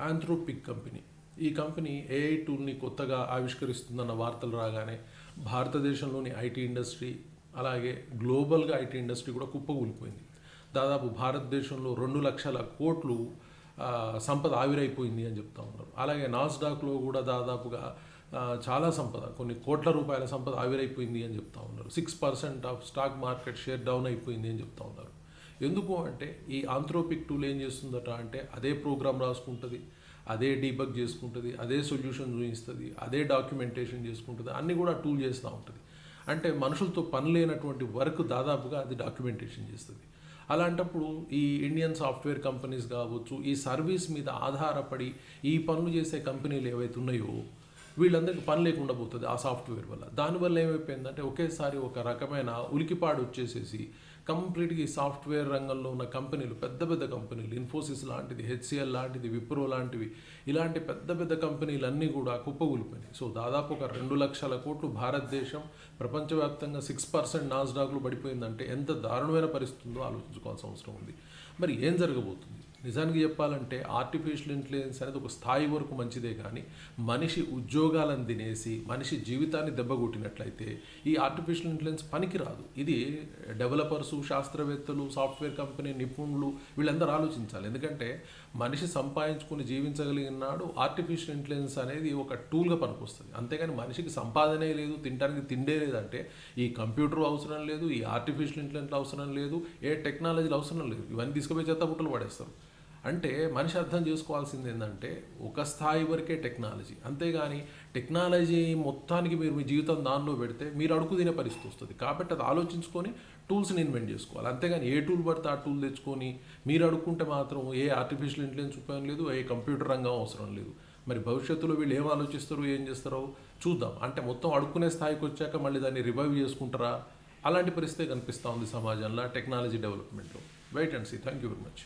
Anthropic company ఈ company AI టూల్ని కొత్తగా ఆవిష్కరిస్తుందన్న వార్తలు రాగానే భారతదేశంలోని ఐటీ ఇండస్ట్రీ అలాగే గ్లోబల్గా ఐటీ ఇండస్ట్రీ కూడా కుప్పకూలిపోయింది. దాదాపు భారతదేశంలో రెండు లక్షల కోట్లు సంపద ఆవిరైపోయింది అని చెప్తా ఉన్నారు. అలాగే నాస్డాక్లో కూడా దాదాపుగా చాలా సంపద కొన్ని కోట్ల రూపాయల సంపద ఆవిరైపోయింది అని చెప్తా ఉన్నారు. Six percent of stock market share down అయిపోయింది అని చెప్తా ఉన్నారు. ఎందుకు అంటే ఈ ఆంథ్రోపిక్ టూల్ ఏం చేస్తుందట అంటే అదే ప్రోగ్రామ్ రాసుకుంటుంది అదే డీబగ్ చేసుకుంటుంది అదే సొల్యూషన్ చూపిస్తుంది అదే డాక్యుమెంటేషన్ చేసుకుంటుంది అన్నీ కూడా టూల్ చేస్తూ ఉంటుంది. అంటే మనుషులతో పని లేనటువంటి వర్క్ దాదాపుగా అది డాక్యుమెంటేషన్ చేస్తుంది. అలాంటప్పుడు ఈ ఇండియన్ సాఫ్ట్వేర్ కంపెనీస్ కావచ్చు ఈ సర్వీస్ మీద ఆధారపడి ఈ పనులు చేసే కంపెనీలు ఏవైతే ఉన్నాయో వీళ్ళందరికీ పని లేకుండా పోతుంది ఆ సాఫ్ట్వేర్ వల్ల. దానివల్ల ఏమైపోయిందంటే ఒకేసారి ఒక రకమైన ఉలికిపాడు వచ్చేసేసి కంప్లీట్గా ఈ సాఫ్ట్వేర్ రంగంలో ఉన్న కంపెనీలు పెద్ద పెద్ద కంపెనీలు ఇన్ఫోసిస్ లాంటిది హెచ్సిఎల్ లాంటిది విప్రో లాంటివి ఇలాంటి పెద్ద పెద్ద కంపెనీలన్నీ కూడా కుప్పగూలిపోయినాయి సో దాదాపు ఒక రెండు లక్షల కోట్లు భారతదేశం ప్రపంచవ్యాప్తంగా సిక్స్ పర్సెంట్ నాస్డాక్లు పడిపోయిందంటే ఎంత దారుణమైన పరిస్థితుందో ఆలోచించుకోవాల్సిన అవసరం ఉంది. మరి ఏం జరగబోతుంది? నిజానికి చెప్పాలంటే ఆర్టిఫిషియల్ ఇంటెలిజెన్స్ అనేది ఒక స్థాయి వరకు మంచిదే కానీ మనిషి ఉద్యోగాలను తినేసి మనిషి జీవితాన్ని దెబ్బగొట్టినట్లయితే ఈ ఆర్టిఫిషియల్ ఇంటెలిజెన్స్ పనికిరాదు. ఇది డెవలపర్సు శాస్త్రవేత్తలు సాఫ్ట్వేర్ కంపెనీ నిపుణులు వీళ్ళందరూ ఆలోచించాలి. ఎందుకంటే మనిషి సంపాదించుకుని జీవించగలిగినాడు ఆర్టిఫిషియల్ ఇంటెలిజెన్స్ అనేది ఒక టూల్గా పనికొస్తుంది. అంతేగాని మనిషికి సంపాదనే లేదు తినడానికి తిండే లేదంటే ఈ కంప్యూటర్ అవసరం లేదు ఈ ఆర్టిఫిషియల్ ఇంటెలిజెన్స్ అవసరం లేదు ఏ టెక్నాలజీలు అవసరం లేదు. ఇవన్నీ తీసుకుపోయి చెత్త బుట్టలు పడేస్తారు. అంటే మనిషి అర్థం చేసుకోవాల్సింది ఏంటంటే ఒక స్థాయి వరకే టెక్నాలజీ. అంతేగాని టెక్నాలజీ మొత్తానికి మీరు మీ జీవితం దానిలో పెడితే మీరు అడుగు తినే పరిస్థితి వస్తుంది. కాబట్టి అది ఆలోచించుకొని టూల్స్ని ఇన్వెంట్ చేసుకోవాలి. అంతేగాని ఏ టూల్ పడితే ఆ టూల్ తెచ్చుకొని మీరు అడుక్కుంటే మాత్రం ఏ ఆర్టిఫిషియల్ ఇంటెలిజెన్స్ ఉపయోగం లేదు ఏ కంప్యూటర్ రంగం అవసరం లేదు. మరి భవిష్యత్తులో వీళ్ళు ఏం ఆలోచిస్తారు ఏం చేస్తారో చూద్దాం. అంటే మొత్తం అడుక్కునే స్థాయికి వచ్చాక మళ్ళీ దాన్ని రివైవ్ చేసుకుంటారా? అలాంటి పరిస్థితి కనిపిస్తూ ఉంది సమాజంలో టెక్నాలజీ డెవలప్మెంట్లో. Wait and see thank you very much